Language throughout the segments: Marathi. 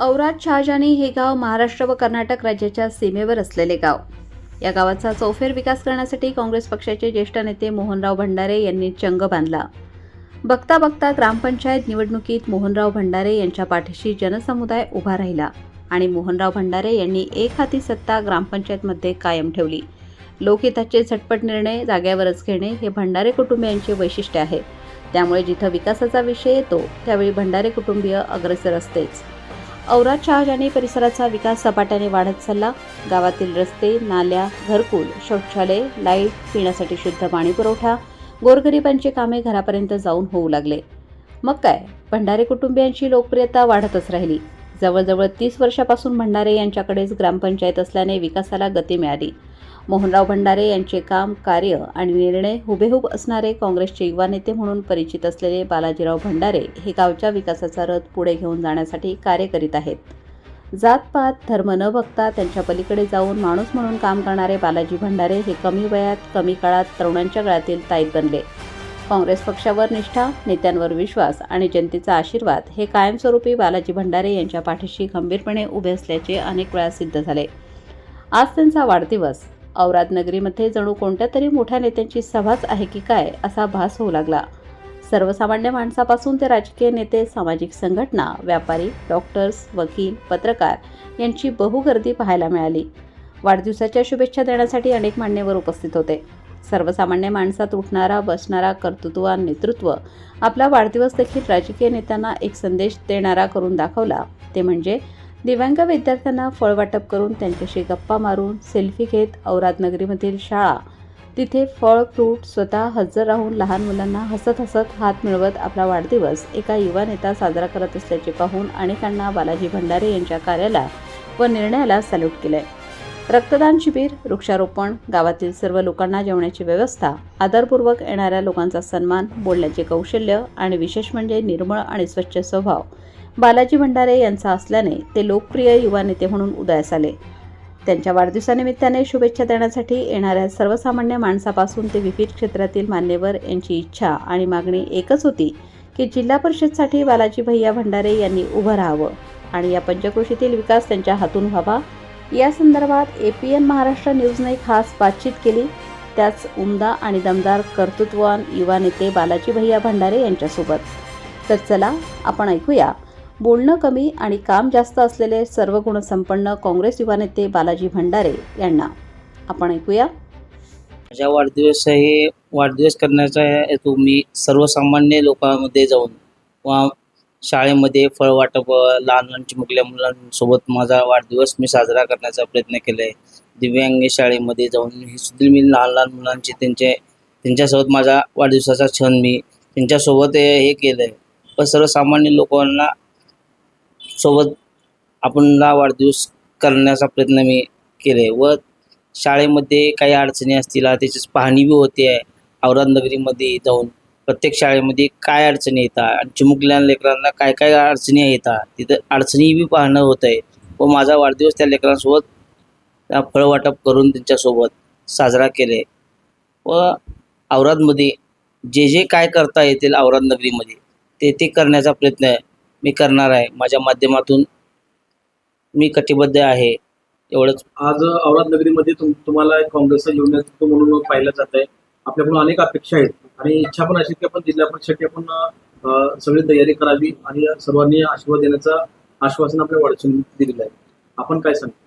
औराद शहाजानी हे गाव महाराष्ट्र व कर्नाटक राज्याच्या सीमेवर असलेले गाव. या गावाचा चौफेर विकास करण्यासाठी काँग्रेस पक्षाचे ज्येष्ठ नेते मोहनराव भंडारे यांनी चंग बांधला. बघता बघता ग्रामपंचायत निवडणुकीत मोहनराव भंडारे यांच्या पाठीशी जनसमुदाय उभा राहिला आणि मोहनराव भंडारे यांनी एक हाती सत्ता ग्रामपंचायतमध्ये कायम ठेवली. लोकहिताचे झटपट निर्णय जाग्यावरच घेणे हे भंडारे कुटुंबियांचे वैशिष्ट्य आहे. त्यामुळे जिथं विकासाचा विषय येतो त्यावेळी भंडारे कुटुंबीय अग्रेसर असतेच. औराद शहाजानी परिसराचा विकास झपाट्याने वाढत चालला. गावातील रस्ते नाल्या घरकुल शौचालय लाइट पिण्यासाठी शुद्ध पाणी पुरवठा गोरगरिबांची कामे घरापर्यंत जाऊन होऊ लागले. मग काय? भंडारे कुटुंबियांची लोकप्रियता वाढतच राहिली. जवळजवळ तीस वर्षापासून भंडारे यांच्याकडेच ग्रामपंचायत असल्याने विकासाला गती मिळाली. मोहनराव भंडारे यांचे काम कार्य आणि निर्णय हुबेहूब असणारे काँग्रेसचे युवा नेते म्हणून परिचित असलेले बालाजीराव भंडारे हे गावच्या विकासाचा रथ पुढे घेऊन जाण्यासाठी कार्य करीत आहेत. जातपात धर्म न बघता त्यांच्या पलीकडे जाऊन माणूस म्हणून काम करणारे बालाजी भंडारे हे कमी वयात कमी काळात तरुणांच्या गळ्यातील ताईत बनले. काँग्रेस पक्षावर निष्ठा नेत्यांवर विश्वास आणि जनतेचा आशीर्वाद हे कायमस्वरूपी बालाजी भंडारे यांच्या पाठीशी खंबीरपणे उभे असल्याचे अनेक वेळा सिद्ध झाले. आज त्यांचा वाढदिवस. औरादनगरीमध्ये जणू कोणत्या तरी मोठ्या नेत्यांची सभाच आहे की काय असा भास होऊ लागला. सर्वसामान्य माणसापासून ते राजकीय नेते सामाजिक संघटना व्यापारी डॉक्टर्स वकील पत्रकार यांची बहुगर्दी पाहायला मिळाली. वाढदिवसाच्या शुभेच्छा देण्यासाठी अनेक मान्यवर उपस्थित होते. सर्वसामान्य माणसात उठणारा बसणारा कर्तृत्ववान नेतृत्व आपला वाढदिवस देखील राजकीय नेत्यांना एक संदेश देणारा करून दाखवला. ते म्हणजे दिव्यांग विद्यार्थ्यांना फळवाटप करून त्यांच्याशी गप्पा मारून सेल्फी घेत औरादनगरीमधील शाळा. तिथे फळ फ्रूट स्वतः हजर राहून लहान मुलांना हसत हसत हात मिळवत आपला वाढदिवस एका युवा नेता साजरा करत असल्याचे पाहून अनेकांना बालाजी भंडारे यांच्या कार्याला व निर्णयाला सॅल्यूट केले रक्तदान शिबिर वृक्षारोपण गावातील सर्व लोकांना जेवण्याची व्यवस्था आदरपूर्वक येणाऱ्या लोकांचा सन्मान बोलण्याचे कौशल्य आणि विशेष म्हणजे निर्मळ आणि स्वच्छ स्वभाव बालाजी भंडारे यांचा असल्याने ते लोकप्रिय युवा नेते म्हणून उदयास आले. त्यांच्या वाढदिवसानिमित्ताने शुभेच्छा देण्यासाठी येणाऱ्या सर्वसामान्य माणसापासून ते विविध क्षेत्रातील मान्यवर यांची इच्छा आणि मागणी एकच होती की जिल्हा परिषदसाठी बालाजी भैया भंडारे यांनी उभं राहावं आणि या पंचक्रोशीतील विकास त्यांच्या हातून व्हावा. या संदर्भात ए पी एन महाराष्ट्र न्यूजने खास बातचीत केली. त्याच उमदा आणि दमदार कर्तृत्ववान युवा नेते बालाजी भैया भंडारे यांच्यासोबत. तर चला आपण ऐकूया बोलणं कमी आणि काम जास्त असलेले सर्व गुणसंपन्न काँग्रेस युवा नेते बालाजी भंडारे यांना. आपण ऐकूया. माझ्या वाढदिवस हे वाढदिवस करण्याचा हेतू मी सर्वसामान्य लोकांमध्ये जाऊन वा शाळेमध्ये फळ वाटप लहान लहान चिमुकल्या मुलांसोबत माझा वाढदिवस मी साजरा करण्याचा प्रयत्न केला आहे दिव्यांग शाळेमध्ये जाऊन हे सुद्धा मी लहान लहान मुलांचे त्यांचे त्यांच्यासोबत माझा वाढदिवसाचा क्षण मी त्यांच्यासोबत हे हे केलं आहे पण सर्वसामान्य लोकांना सोबत आपणला वाढदिवस करण्याचा प्रयत्न मी केले. व शाळेमध्ये काही अडचणी असतील त्याची पाहणी बी होते. आहे औरंगाबाद जाऊन प्रत्येक शाळेमध्ये काय अडचणी येतात आणि चिमुकल्या लेकरांना काय काय अडचणी येतात तिथं अडचणी बी पाहणं होत आहे. व माझा वाढदिवस त्या लेकरांसोबत फळवाटप करून त्यांच्यासोबत साजरा केले. व औरादमध्ये जे जे काय करता येतील औराद नगरीमध्ये ते ते करण्याचा प्रयत्न मी करणार आहे. माझ्या माध्यमातून मी कटिबद्ध आहे. एवढंच. आज औरंगाबाद नगरीमध्ये तुम तुम्हाला एक काँग्रेसचा म्हणून पाहिलं जात आहे. आपल्याकडून अनेक अपेक्षा आहेत. आणि इच्छा पण अशी की आपण जिल्हा परिषदसाठी आपण सगळी तयारी करावी आणि सर्वांनी आशीर्वाद देण्याचं आश्वासन आपल्या वाढसून दिलेलं आहे. आपण काय सांगता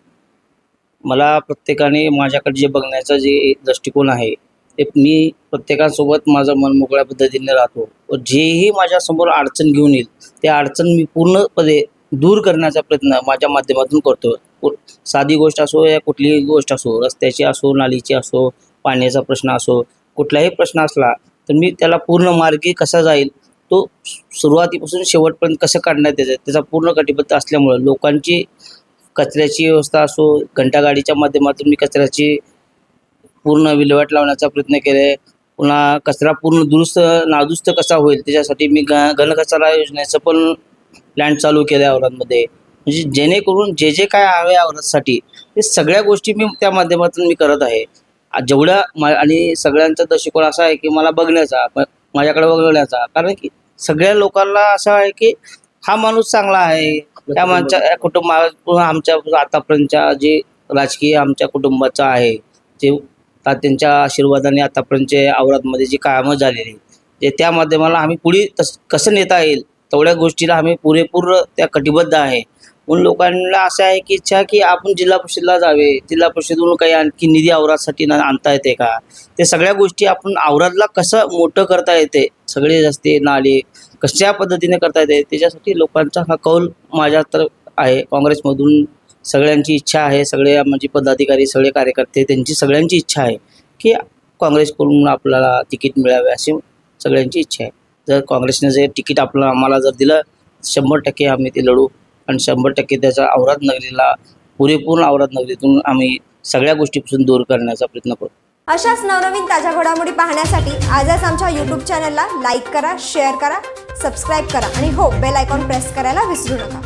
मला प्रत्येकाने माझ्याकडे जे बघण्याचा जे दृष्टिकोन आहे ते मी प्रत्येकासोबत माझा मन मोकळ्या पद्धतीने राहतो. व जेही माझ्यासमोर अडचण घेऊन येईल त्या अडचण मी पूर्णपणे दूर करण्याचा प्रयत्न माझ्या माध्यमातून करतो साधी गोष्ट असो या कुठलीही गोष्ट असो रस्त्याची असो नालीची असो पाण्याचा प्रश्न असो कुठलाही प्रश्न असला तर मी त्याला पूर्ण मार्गी कसा जाईल तो सुरुवातीपासून शेवटपर्यंत कसं काढण्यात येतं त्याचा पूर्ण कटिबद्ध असल्यामुळं लोकांची कचऱ्याची व्यवस्था असो घंटागाडीच्या माध्यमातून मी कचऱ्याची पूर्ण विल्हेवाट लावण्याचा प्रयत्न केला. पुन्हा कचरा पूर्ण दुरुस्त नादुरुस्त कसा होईल त्याच्यासाठी मी घनकचरा योजनेचं पण प्लॅन चालू केलं आहे औरंगाबादमध्ये म्हणजे जेणेकरून जे जे काय हवे औरंगाबादसाठी ते सगळ्या गोष्टी मी त्या माध्यमातून मी करत आहे. जेवढ्या मा आणि सगळ्यांचा दृष्टिकोन असा आहे की मला बघण्याचा माझ्याकडे बघण्याचा कारण की सगळ्या लोकांना असं आहे की हा माणूस चांगला आहे. त्या माणच्या कुटुंबा आमच्या आतापर्यंतच्या जे राजकीय आमच्या कुटुंबाचं आहे ते ता- त्यांच्या आशीर्वादाने आतापर्यंतचे औरादमध्ये जी कामं झालेली ते त्या माध्यमाला आम्ही पुढे तस कसं नेता येईल तेवढ्या गोष्टीला आम्ही पुरेपूर त्या कटिबद्ध आहे. म्हणून लोकांना असं आहे की इच्छा की आपण जिल्हा परिषदला जावे जिल्हा परिषदून काही आणखी निधी औरादसाठी ना आणता येते का? ते सगळ्या गोष्टी आपण औरादला कसं मोठं करता येते सगळे रस्ते नाले कशा पद्धतीने करता येते त्याच्यासाठी लोकांचा हा कौल माझ्या तर आहे काँग्रेसमधून सगळ्यांची इच्छा आहे सगळे म्हणजे पदाधिकारी सगळे कार्यकर्ते त्यांची सगळ्यांची इच्छा आहे की काँग्रेसकडून आपल्याला तिकीट मिळावे अशी सगळ्यांची इच्छा आहे. जर काँग्रेसने जे तिकीट आपलं आम्हाला जर दिलं शंभर टक्के आम्ही ते लढू आणि शंभर टक्के त्याचा औराद नगरीला पुरेपूर औराद नगरीतून आम्ही सगळ्या गोष्टीपासून दूर करण्याचा प्रयत्न करू. अशाच नवनवीन ताज्या घडामोडी पाहण्यासाठी आजच आमच्या यूट्यूब चॅनलला लाईक करा शेअर करा सबस्क्राईब करा आणि हो बेल आयकॉन प्रेस करायला विसरू नका.